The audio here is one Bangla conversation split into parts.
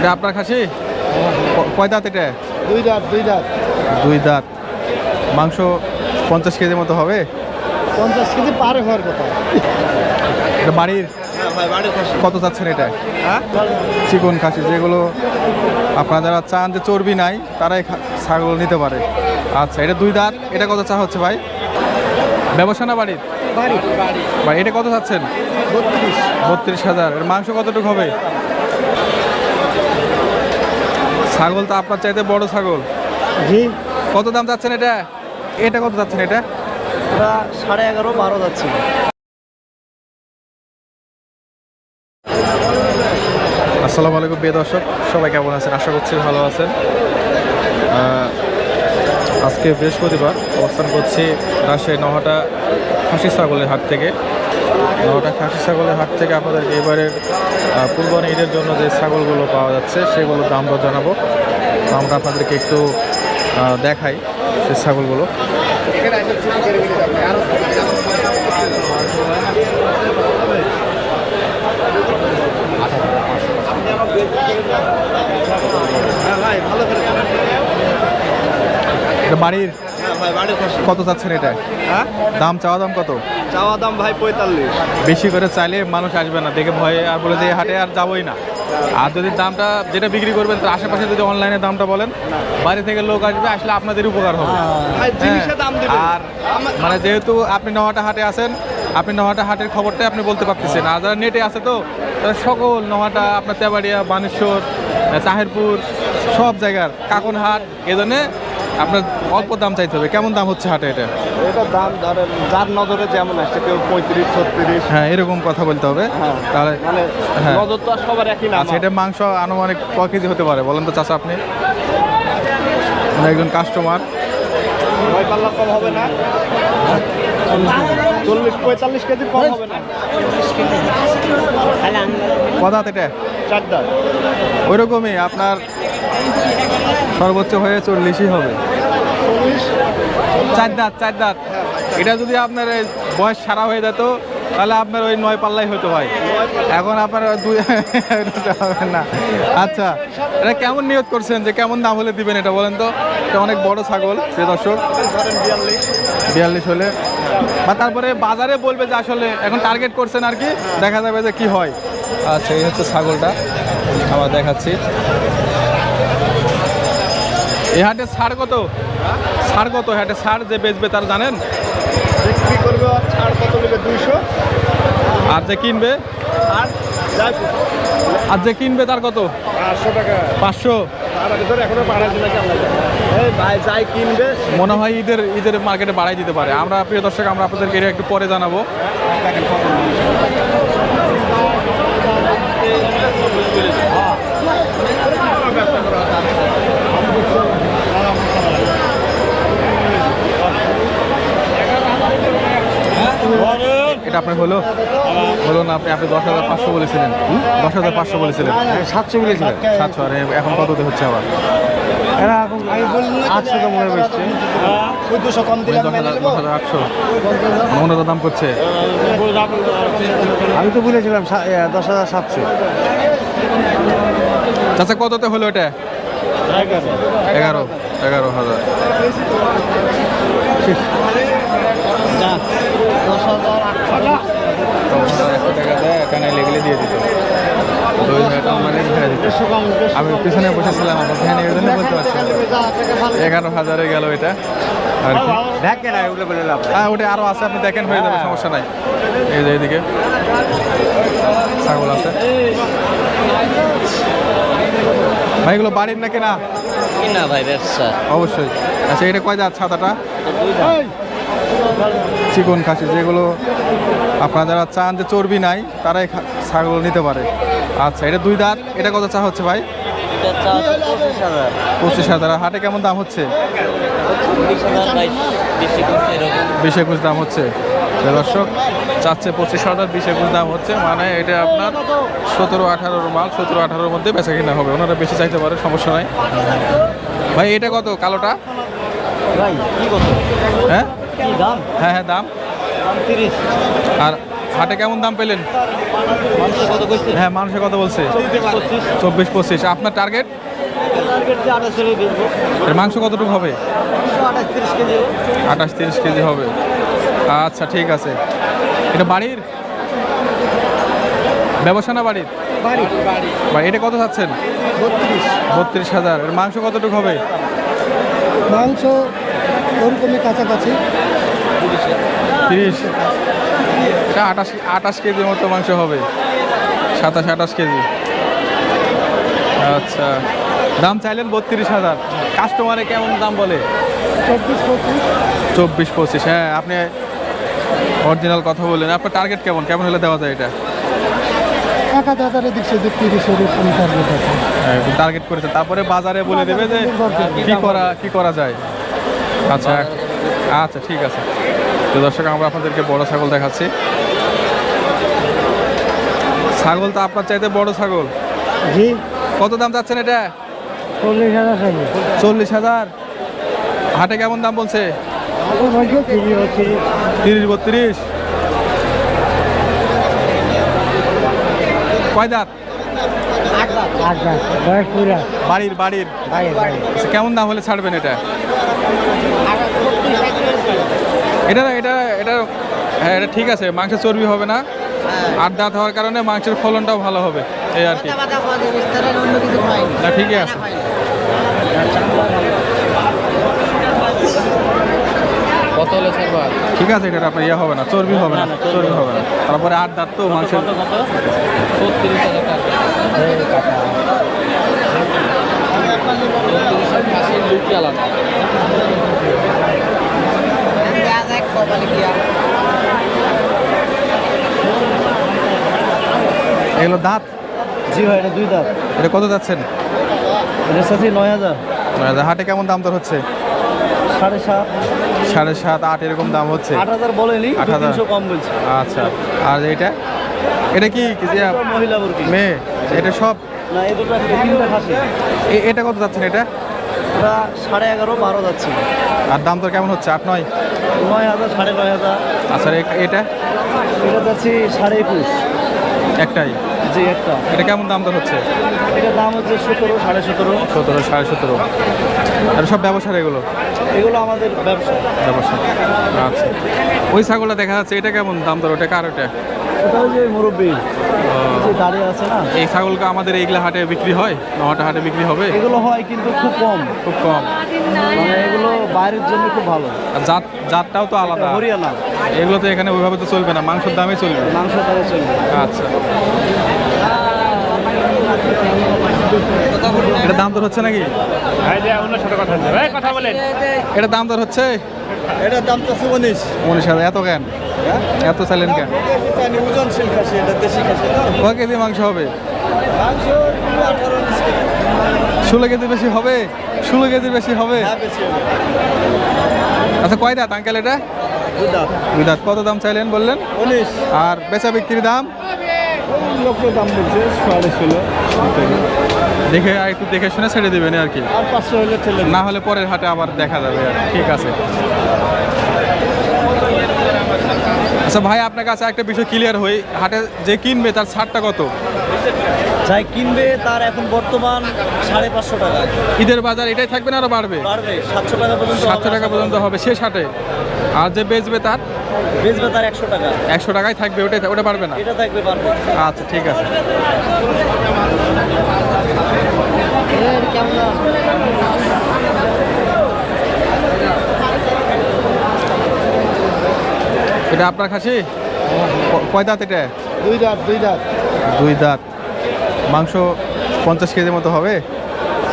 এটা আপনার খাসি? কয় দাঁত এটা? দুই দাঁত দুই দাঁত। দুই দাঁত। মাংস পঞ্চাশ কেজির মতো হবে? পঞ্চাশ কেজি পারে হওয়ার কথা। এটা বাড়ির? কত চাচ্ছেন এটা? চিকন খাসি যেগুলো আপনারা যারা চান যে চর্বি নাই তারাই ছাগল নিতে পারে। আচ্ছা এটা দুই দাঁত এটা কত চা হচ্ছে ভাই? ব্যবসা না বাড়ির? বাড়ি ভাই এটা কত চাচ্ছেন? বত্রিশ। বত্রিশ হাজার। এর মাংস কতটুকু হবে? ছাগল তো আপনার চাইতে বড় ছাগল। জি। কত দাম চাচ্ছেন এটা? এটা কত চাচ্ছেন এটা? ওরা সাড়ে এগারো বারো যাচ্ছে। আসসালামু আলাইকুম প্রিয় দর্শক সবাই কেমন আছেন? আশা করছি ভালো আছেন। আজকে বৃহস্পতিবার অবস্থান করছি রাজশাহী নহাটা খাসি ছাগলের হাট থেকে। নহাটা খাসি ছাগলের হাট থেকে আপনাদেরকে এবারের কুরবানি ঈদের জন্য যে ছাগলগুলো পাওয়া যাচ্ছে সেগুলোর দাম জানাব। আমরা আপনাদেরকে একটু দেখাই সে ছাগলগুলো। বাড়ির ভাই বাড়ির খুশি কত চাচ্ছেন এটা? হ্যাঁ? দাম চাওয়া দাম কত? চাওয়া দাম ভাই পঁয়তাল্লিশ। বেশি করে চাইলে মানুষ আসবে না। দেখে ভয়ে আর বলে যে হাটে আর যাবোই না। আর যদি দামটা যেটা বিক্রি করবেন তার আশেপাশে যদি অনলাইনে দামটা বলেন বাড়ি থেকে লোক আসবে আসলে আপনাদের উপকার হবে। হ্যাঁ, আর মানে যেহেতু আপনি নহাটা হাটে আছেন আপনি নহাটা হাটের খবরটাই আপনি বলতে পারতেছেন। আর যারা নেটে আছে তো তারা সকল নহাটা আপনার তেবাড়িয়া বানেশ্বর তাহেরপুর সব জায়গার কাকনহাট এজন্যে আপনার অল্প দাম চাইতে হবে। কেমন দাম হচ্ছে হাটে এটা? এটা দাম ধরেন যার নজরে যেমন আসছে কেউ পঁয়ত্রিশ ছত্রিশ। হ্যাঁ এরকম কথা বলতে হবে। হ্যাঁ তাহলে মানে হ্যাঁ। নজর তো আর সবার একই না আচ্ছা এটা মাংস আনুমানিক ক কেজি হতে পারে? বলেন তো চাচা আপনি। একজন কাস্টমার নয় পাল্লা কম হবে না। চল্লিশ পঁয়তাল্লিশ কেজি কম হবে না। কদাত এটা? চার দাঁত। ওই রকমই আপনার সর্বোচ্চ হয়ে চল্লিশই হবে। চার দাঁত চার দাঁত। এটা যদি আপনার বয়স সারা হয়ে যেত, তাহলে আপনার ওই নয় পাল্লাই হতো ভাই। এখন আপনার দুই না। আচ্ছা এটা কেমন নিয়ত করছেন? যে কেমন দাম হলে দিবেন এটা বলেন তো? এটা অনেক বড় ছাগল সে দর্শক। বিয়াল্লিশ হলে। বা তারপরে বাজারে বলবে যে আসলে এখন টার্গেট করছেন আর কি, দেখা যাবে যে কি হয়। আচ্ছা এই হচ্ছে ছাগলটা। আবার দেখাচ্ছি। এই হাটে ছাড় কত? ছাড় কত? হাটে ছাড় যে বেচবে তার জানেন? বিক্রি করবে আর ছাড় কত নেবে? দুইশো। আর যে কিনবে? আর আর যে কিনবে তার কত? পাঁচশো টাকা। পাঁচশো। মনে হয় ঈদের ঈদের মার্কেটে বাড়াই দিতে পারে। আমরা প্রিয় দর্শক আমরা আপনাদেরকে এটা একটু পরে জানাব। এটা আপনার হলো হলো না আপনি আপনি দশ হাজার পাঁচশো বলেছিলেন। দশ হাজার পাঁচশো বলেছিলেন। সাতশো বলেছিলেন। সাতশো আর এখন কততে হচ্ছে আবার? এরা এখন আমি আটশো তো মনে হচ্ছে চোদ্দশো কম দশ হাজার দশ হাজার আটশো। মনে দাম করছে। আমি তো বলেছিলাম দশ হাজার সাতশো। চাচা কততে হলো এটা? এগারো। এগারো হাজার। দশ একশো টাকা দেয় কানায় লেগেলে দিয়ে দিত মানে ছেড়ে দিত আমি পিছনে বসেছিলাম আমার ভ্যানে জন্য বলতে পারছি না। এগারো হাজারে গেল এটা আর ওগুলো বলে লাভ হ্যাঁ ওটা আরও আছে আপনি দেখেন হয়ে যাবে সমস্যা নাই। এই যে এইদিকে ছাগল আছে। ভাই এগুলো বাড়ির না? না ভাই ব্যবসা? অবশ্যই। আচ্ছা এটা কয় দাঁত ছাতাটা? চিকন খাসি যেগুলো আপনারা যারা চান যে চর্বি নাই তারাই ছাগল নিতে পারে। আচ্ছা এটা দুই দাঁত এটা কত চা হচ্ছে ভাই? পঁচিশ হাজার। হাটে কেমন দাম হচ্ছে? বিশ একুশ দাম হচ্ছে। দর্শক চাচ্ছে পঁচিশ হাজার বিশ একুশ দাম হচ্ছে। মানে এটা আপনার সতেরো আঠারোর মাল সতেরো আঠারোর মধ্যে বেচা কিনা হবে। ওনারা বেশি চাইতে পারে সমস্যা নাই। ভাই এটা কত? কালোটা? ভাই কি কত? হ্যাঁ? দাম? হ্যাঁ হ্যাঁ দাম। তিরিশ। আর হাটে কেমন দাম পেলেন? হ্যাঁ মানুষের কথা বলছে? চব্বিশ পঁচিশ। আপনার টার্গেট মাংস কতটুকু হবে? আঠাশ তিরিশ কেজি হবে। আচ্ছা ঠিক আছে। এটা বাড়ির? ব্যবসা না বাড়ির? এটা কত চাচ্ছেন বত্রিশ। বত্রিশ হাজার। এর মাংস কতটুকু হবে? মাংস ওরকমই কাছাকাছি। তিরিশ। এটা আঠাশ আঠাশ কেজির মতো মাংস হবে। সাতাশ আঠাশ কেজি। আচ্ছা। দাম চাইলেন বত্রিশ হাজার। কাস্টমারে কেমন দাম বলে? চব্বিশ পঁচিশ। চব্বিশ পঁচিশ হ্যাঁ আপনি অরিজিনাল কথা বললেন। আপনার টার্গেট কেমন? কেমন হলে দেওয়া যায় এটা? এক হাজার এদিক সেদিক তিরিশ এরকম টার্গেট আছে। টার্গেট করেছে। তারপরে বাজারে বলে দেবে যে কি করা কি করা যায়? আচ্ছা আচ্ছা ঠিক আছে। তো দর্শক আমরা আপনাদেরকে বড় ছাগল দেখাচ্ছি। ছাগল তো আপনার চাইতে বড় ছাগল। জি। কত দাম যাচ্ছেন এটা? চল্লিশ হাজার চল্লিশ হাজার? হাটে কেমন দাম বলছে? তিরিশ বত্রিশ। কয় দাঁত? বাড়ির বাড়ির। বাড়ি বাড়ি আচ্ছা, কেমন দাম হলে ছাড়বেন এটা? এটা না এটা এটা হ্যাঁ এটা ঠিক আছে মাংসের চর্বি হবে না। আট দাঁত হওয়ার কারণে মাংসের ফলনটাও ভালো হবে এই আর কি। না ঠিকই আছে। কত হলে ছাড়বা ঠিক আছে এটা আপনার ইয়ে হবে না চর্বি হবে না চর্বি হবে না। তারপরে আট দাঁত তো মাংসের টাকা। লুটি আলাদা। এগুলো দাঁত? জি ভাই এটা দুই দাঁত। এটা কত যাচ্ছেন? এটা সাথে নয় হাজার। আচ্ছা, হাটে কেমন দাম দর হচ্ছে? সাড়ে সাত। সাড়ে সাত আট এরকম দাম হচ্ছে? আট হাজার বলেনি আট হাজার। কম বলছে। আচ্ছা। আর এটা? এটা কি? কি যে মহিলা মেয়ে? এটা সব? না এটা কত যাচ্ছেন এটা? ওরা সাড়ে এগারো বারো যাচ্ছে আর দাম দর কেমন হচ্ছে? আট নয়? নয় হাজার সাড়ে নয় হাজার। আচ্ছা এটা? এটা যাচ্ছে সাড়ে একুশ। একটাই? জি একটা। এটা কেমন দাম দর হচ্ছে? এটার দাম হচ্ছে সতেরো সাড়ে সতেরো। সতেরো সাড়ে সতেরো। আর সব ব্যবসার এগুলো? এগুলো আমাদের ব্যবসা। ব্যবসা। আচ্ছা। ওই ছাগলটা দেখা যাচ্ছে এটা কেমন দাম দর? ওটা কার ওটা? ওটা যে মুরব্বী। যে দাঁড়িয়ে আছে না। এই ছাগলকে আমাদের এইগুলা হাটে বিক্রি হয় নহাটা হাটে বিক্রি হবে? এগুলো হয় কিন্তু খুব কম। খুব কম। মানে এগুলো বাইরের জন্য খুব ভালো। আর জাত জাতটাও তো আলাদা। হরিয়ানা। এগুলো তো এখানে ওইভাবে তো চলবে না মাংসের দামে চলবে। মাংস তারা চলবে। আচ্ছা। এটা দাম দর হচ্ছে নাকি? এটা দাম দর হচ্ছে? এটার দাম তো উনিশ উনিশ হাজার এত কেন? এত চাইলেন কেন? কয় কেজি মাংস হবে? ষোলো কেজি বেশি হবে? ষোলো কেজি বেশি হবে? হ্যাঁ বেশি আচ্ছা কয় দাঁত আঙ্কেল এটা? দুধা দুই দাঁত। কত দাম চাইলেন বললেন? আর বেচা বিক্রির দাম? লক্ষ দাম বলছে সাড়ে ষোলো। দেখে একটু দেখে শুনে ছেড়ে দেবেন আর কি। আর পাঁচশো হলে না হলে পরের হাটে আবার দেখা যাবে আর ঠিক আছে। আচ্ছা ভাই আপনার কাছে একটা বিষয় ক্লিয়ার হই। হাটে যে কিনবে তার ছাড়টা কত? যাই কিনবে তার এখন বর্তমান সাড়ে পাঁচশো টাকা। ঈদের বাজার এটাই থাকবে না আরও বাড়বে? বাড়বে সাতশো টাকা পর্যন্ত সাতশো টাকা পর্যন্ত হবে। শেষ হাটে? আর যে বেচবে তার? বেচবে তার একশো টাকা। একশো টাকায় থাকবে ওটাই ওটা পারবে না? এটা থাকবে পারবে আচ্ছা ঠিক আছে। এটা আপনার খাসি? কয় দাঁত এটা? দুই দাঁত দুই দাঁত। দুই দাঁত। মাংস পঞ্চাশ কেজির মতো হবে?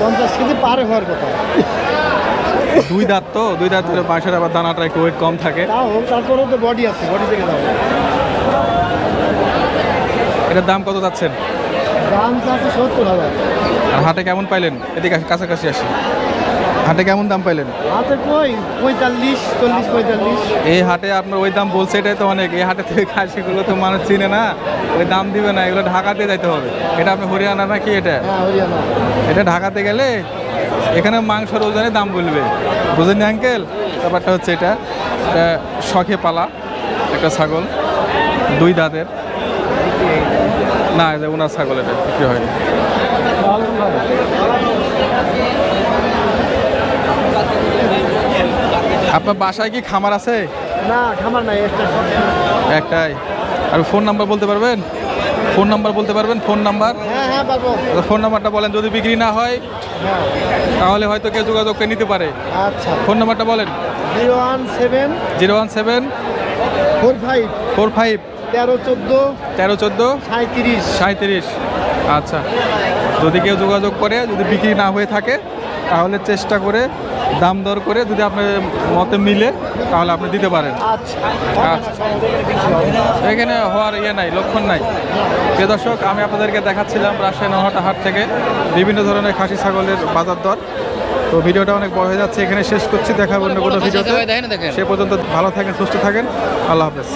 পঞ্চাশ কেজি পারে হওয়ার কথা। দুই দাঁত তো? দুই দাঁত করে মাংসের আবার দানাটা একটু ওয়েট কম থাকে। তারপরেও তো বডি আছে বডি থেকে দাও এটার দাম কত যাচ্ছেন? দাম আছে সত্তর হাজার। আর হাটে কেমন পাইলেন? এদিকে কাছাকাছি আসি হাটে কেমন দাম পাইলেন? হাতে কই? পঁয়তাল্লিশ চল্লিশ পঁয়তাল্লিশ। এই হাটে আপনার ওই দাম বলছে এটাই তো অনেক। এই হাটে থেকে খাসিগুলো তো মানুষ চিনে না। ওই দাম দিবে না এগুলো ঢাকাতে যাইতে হবে। এটা আপনি হরিয়ানা নাকি এটা? হ্যাঁ হরিয়ানা। এটা ঢাকাতে গেলে এখানে মাংসের ওজনে দাম বলবে। বুঝেন আঙ্কেল? ব্যাপারটা হচ্ছে এটা। এটা শখে পালা একটা ছাগল। দুই দাঁতের। না এটা ওনার ছাগল এটা বিক্রি হয়নি। আপনার বাসায় কি খামার আছে? না খামার নাই একটা একটাই। আর ফোন নাম্বার বলতে পারবেন? ফোন নাম্বার বলতে পারবেন? Phone number? হ্যাঁ হ্যাঁ পারব। ফোন নাম্বারটা বলেন যদি বিক্রি না হয় হ্যাঁ। তাহলে হয়তো কেউ যোগাযোগ করে নিতে পারে। আচ্ছা। ফোন নাম্বারটা বলেন। Zero one seven zero one seven four five four five তেরো চোদ্দ তেরো চোদ্দ সাঁত্রিশ সাঁত্রিশ আচ্ছা। যদি কেউ যোগাযোগ করে যদি বিক্রি না হয়ে থাকে তাহলে চেষ্টা করে দাম দর করে যদি আপনার মতে মিলে তাহলে আপনি দিতে পারেন। আচ্ছা। এখানে হওয়ার ইয়ে নাই লক্ষণ নাই। প্রিয় দর্শক আমি আপনাদেরকে দেখাচ্ছিলাম রাজশাহী নহাটা হাট থেকে বিভিন্ন ধরনের খাসি ছাগলের বাজার দর। তো ভিডিওটা অনেক বড় হয়ে যাচ্ছে এখানে শেষ করছি দেখা অন্য কোনো ভিডিওতে। সে পর্যন্ত ভালো থাকেন সুস্থ থাকেন। আল্লাহ হাফেজ।